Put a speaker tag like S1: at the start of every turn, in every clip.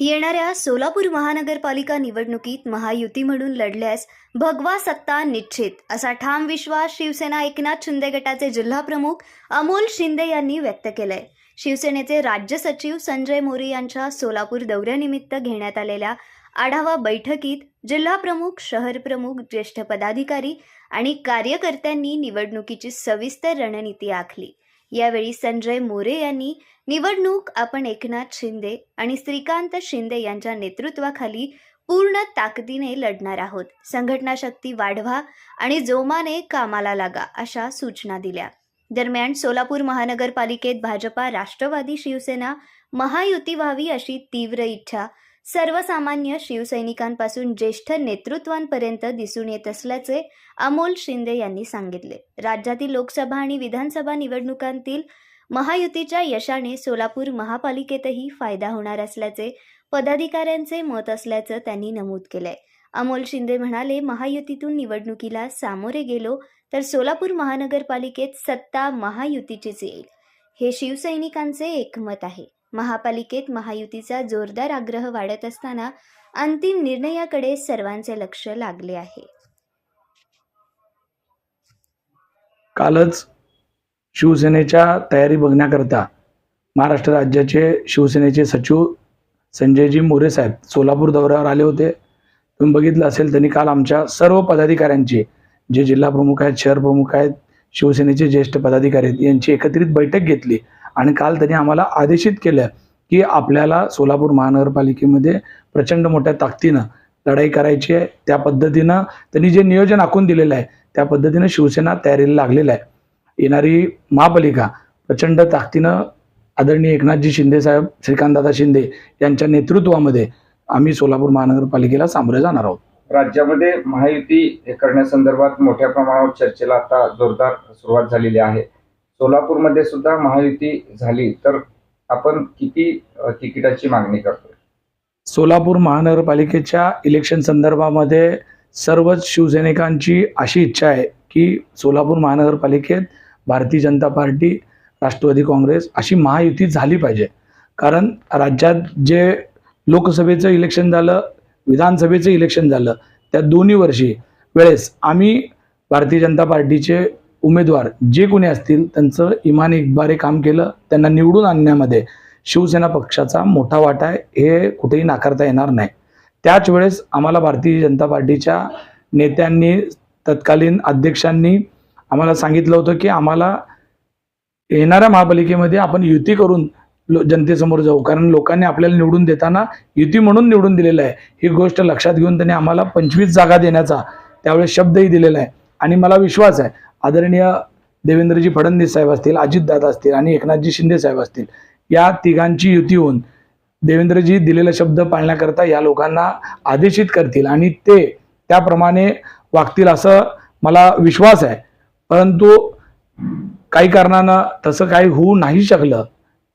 S1: येणाऱ्या सोलापूर महानगरपालिका निवडणुकीत महायुती म्हणून लढल्यास भगवा सत्ता निश्चित असा ठाम विश्वास शिवसेना एकनाथ शिंदे गटाचे जिल्हाप्रमुख अमोल शिंदे यांनी व्यक्त केलाय. शिवसेनेचे राज्य सचिव संजय मोरे यांच्या सोलापूर दौऱ्यानिमित्त घेण्यात आलेल्या आढावा बैठकीत जिल्हाप्रमुख शहर प्रमुख ज्येष्ठ पदाधिकारी आणि कार्यकर्त्यांनी निवडणुकीची सविस्तर रणनीती आखली. यावेळी संजय मोरे यांनी निवडणूक आपण एकनाथ शिंदे आणि श्रीकांत शिंदे यांच्या नेतृत्वाखाली पूर्ण ताकदीने लढणार आहोत. संघटना शक्ती वाढवा आणि जोमाने कामाला लागा अशा सूचना दिल्या. दरम्यान सोलापूर महानगरपालिकेत भाजपा राष्ट्रवादी शिवसेना महायुती व्हावी अशी तीव्र इच्छा सर्वसामान्य शिवसैनिकांपासून ज्येष्ठ नेतृत्वांपर्यंत दिसून येत असल्याचे अमोल शिंदे यांनी सांगितले. राज्यातील लोकसभा आणि विधानसभा निवडणुकांतील महायुतीच्या यशाने सोलापूर महापालिकेतही फायदा होणार असल्याचे पदाधिकाऱ्यांचे मत असल्याचं त्यांनी नमूद केलंय. अमोल शिंदे म्हणाले महायुतीतून निवडणुकीला सामोरे गेलो तर सोलापूर महानगरपालिकेत सत्ता महायुतीचीच येईल. हे शिवसैनिकांचे एकमत आहे. महापालिकेत महायुतीचा जोरदार आग्रह वाढत असताना अंतिम निर्णयाकडे सर्वांचे लक्ष लागले आहे.
S2: कालच शिवसेनेच्या तयारी बघण्याकरता महाराष्ट्र राज्याचे शिवसेनेचे सचिव संजयजी मोरे साहेब सोलापूर दौऱ्यावर आले होते. तुम्ही बघितलं असेल त्यांनी काल आमच्या सर्व पदाधिकाऱ्यांची जे जिल्हा प्रमुख आहेत शहर प्रमुख आहेत शिवसेनेचे ज्येष्ठ पदाधिकारी आहेत यांची एकत्रित बैठक घेतली. आणि काल त्यांनी आम्हाला आदेशित केलं की आपल्याला सोलापूर महानगरपालिकेमध्ये प्रचंड मोठ्या ताकदीनं लढाई करायची आहे. त्या पद्धतीनं त्यांनी जे नियोजन आखून दिलेलं आहे त्या पद्धतीनं शिवसेना तयारीला लागलेलं आहे. येणारी महापालिका प्रचंड ताकदीनं आदरणीय एकनाथजी शिंदे साहेब श्रीकांतदादा शिंदे यांच्या नेतृत्वामध्ये आम्ही सोलापूर महानगरपालिकेला सामोरे जाणार आहोत.
S3: राज्यामध्ये महायुती करण्यासंदर्भात मोठ्या प्रमाणावर चर्चेला आता जोरदार सुरुवात झालेली आहे. सोलापूरमध्ये सुद्धा महायुती झाली तर आपण किती तिकिटाची मागणी करतो
S2: सोलापूर महानगरपालिकेच्या इलेक्शन संदर्भामध्ये सर्वच शिवसैनिकांची अशी इच्छा आहे की सोलापूर महानगरपालिकेत भारतीय जनता पार्टी राष्ट्रवादी काँग्रेस अशी महायुती झाली पाहिजे. कारण राज्यात जे लोकसभेचं इलेक्शन झालं विधानसभेचं इलेक्शन झालं त्या दोन्ही वर्षी वेळेस आम्ही भारतीय जनता पार्टीचे उमेदवार जे कोणी असतील त्यांचं इमान इकबारे काम केलं त्यांना निवडून आणण्यामध्ये शिवसेना पक्षाचा मोठा वाटा आहे हे कुठेही नाकारता येणार नाही. त्याच वेळेस आम्हाला भारतीय जनता पार्टीच्या नेत्यांनी तत्कालीन अध्यक्षांनी आम्हाला सांगितलं होतं की आम्हाला येणाऱ्या महापालिकेमध्ये आपण युती करून लो जनतेसमोर जाऊ. कारण लोकांनी आपल्याला निवडून देताना युती म्हणून निवडून दिलेलं आहे. ही गोष्ट लक्षात घेऊन त्यांनी आम्हाला पंचवीस जागा देण्याचा त्यावेळेस शब्दही दिलेला आहे. आणि मला विश्वास आहे आदरणीय देवेंद्रजी फडणवीस साहेब असतील अजितदादा असतील आणि एकनाथजी शिंदे साहेब असतील या तिघांची युती होऊन देवेंद्रजी दिलेला शब्द पाळण्याकरता या लोकांना आदेशित करतील आणि ते त्याप्रमाणे वागतील असं मला विश्वास आहे. परंतु काही कारणानं तसं काही होऊ नाही शकलं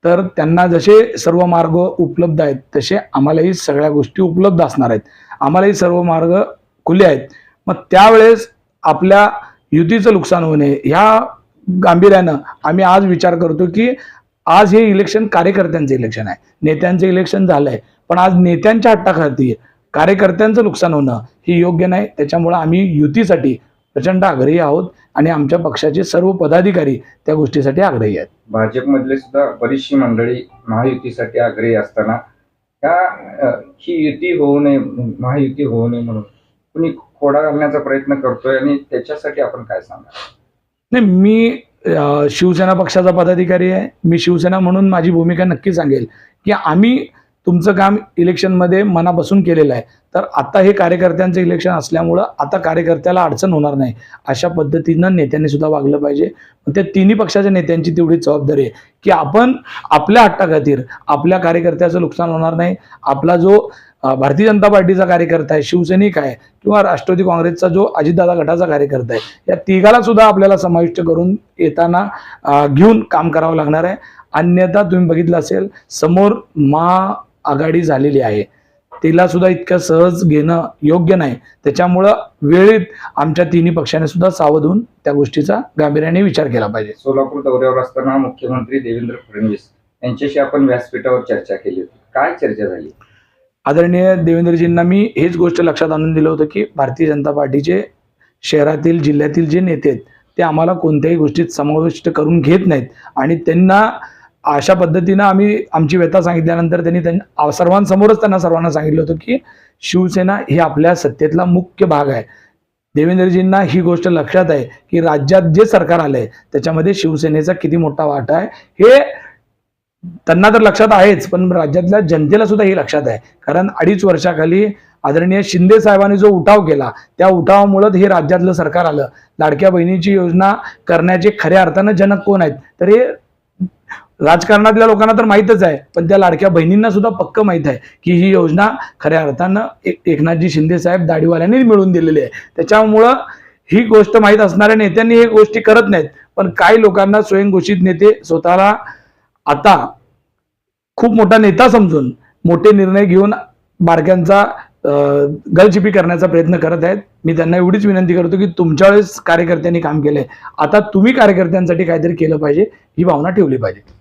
S2: तर त्यांना जसे सर्व मार्ग उपलब्ध आहेत तसे आम्हालाही सगळ्या गोष्टी उपलब्ध असणार आहेत. आम्हालाही सर्व मार्ग खुले आहेत. मग त्यावेळेस आपल्या युतीचं नुकसान होऊ नये. ह्या गांभीर्यानं आम्ही आज विचार करतो की आज हे इलेक्शन कार्यकर्त्यांचं इलेक्शन आहे. नेत्यांचं इलेक्शन झालंय. पण आज नेत्यांच्या हट्टाखाती कार्यकर्त्यांचं नुकसान होणं हे योग्य नाही. त्याच्यामुळं आम्ही युतीसाठी प्रचंड आग्रही आहोत आणि आमच्या पक्षाचे सर्व पदाधिकारी त्या गोष्टीसाठी आग्रही आहेत.
S3: भाजपमधले सुद्धा बरीचशी मंडळी महायुतीसाठी आग्रही असताना ही युती होऊ नये महायुती होऊ नये म्हणून कुणी खोडा घालण्याचा प्रयत्न करतोय आणि त्याच्यासाठी आपण काय सांगा
S2: नाही मी अ, शिवसेना पक्षाचा पदाधिकारी आहे. मी शिवसेना म्हणून माझी भूमिका नक्की सांगेल की आम्ही तुमचं काम इलेक्शनमध्ये मनापासून केलेलं आहे. तर आता हे कार्यकर्त्यांचं इलेक्शन असल्यामुळं आता कार्यकर्त्याला अडचण होणार नाही. अशा पद्धतीनं नेत्यांनी सुद्धा वागलं पाहिजे. पण त्या तिन्ही पक्षाच्या नेत्यांची तेवढी जबाबदारी आहे की आपण आपल्या हट्टाखातीर आपल्या कार्यकर्त्याचं नुकसान होणार नाही. आपला जो भारतीय जनता पार्टीचा कार्यकर्ता आहे शिवसैनिक आहे किंवा राष्ट्रवादी काँग्रेसचा जो अजितदादा गटाचा कार्यकर्ता आहे या तिघाला सुद्धा आपल्याला समाविष्ट करून येताना घेऊन काम करावं लागणार आहे. अन्यथा तुम्ही बघितलं असेल समोर महाआघाडी झालेली आहे. तिला सुद्धा इतकं सहज घेणं योग्य नाही. त्याच्यामुळं वेळेत आमच्या तिन्ही पक्षाने सुद्धा सावध होऊन त्या गोष्टीचा गांभीर्याने विचार केला पाहिजे.
S3: सोलापूर दौऱ्यावर असताना मुख्यमंत्री देवेंद्र फडणवीस यांच्याशी आपण व्यासपीठावर चर्चा केली होती. काय चर्चा झाली?
S2: आदरणीय देवेंद्रजींना मी हेच गोष्ट लक्षात आणून दिलं होतं की भारतीय जनता पार्टीचे शहरातील जिल्ह्यातील जे नेते आहेत ते आम्हाला कोणत्याही गोष्टीत समाविष्ट करून घेत नाहीत. आणि त्यांना अशा पद्धतीनं आम्ही आमची व्यथा सांगितल्यानंतर त्यांनी त्यांना सर्वांसमोरच त्यांना सर्वांना सांगितलं होतं की शिवसेना ही आपल्या सत्तेतला मुख्य भाग आहे. देवेंद्रजींना ही गोष्ट लक्षात आहे की राज्यात जे सरकार आलंय त्याच्यामध्ये शिवसेनेचा किती मोठा वाटा आहे हे त्यांना तर लक्षात आहेच पण राज्यातल्या जनतेला सुद्धा हे लक्षात आहे. कारण अडीच वर्षाखाली आदरणीय शिंदे साहेबांनी जो उठाव केला त्या उठावामुळं हे राज्यातलं सरकार आलं. लाडक्या बहिणीची योजना करण्याचे खऱ्या अर्थानं जनक कोण आहेत? तर हे राजकारणातल्या लोकांना तर माहीतच आहे पण त्या लाडक्या बहिणींना सुद्धा पक्क माहीत आहे की ही योजना खऱ्या अर्थानं एक एकनाथजी शिंदे साहेब दाढीवाल्यांनी मिळवून दिलेली आहे. त्याच्यामुळं ही गोष्ट माहीत असणाऱ्या नेत्यांनी हे गोष्टी करत नाहीत पण काही लोकांना स्वयंघोषित नेते स्वतःला आता खूप मोठा नेता समजून मोठे निर्णय घेऊन बारक्यांचा अं, गळचिपी करण्याचा प्रयत्न करत आहेत. मी त्यांना एवढीच विनंती करतो की तुमच्या वेळेस कार्यकर्त्यांनी काम केलंय. आता तुम्ही कार्यकर्त्यांसाठी काहीतरी केलं पाहिजे ही भावना ठेवली पाहिजे.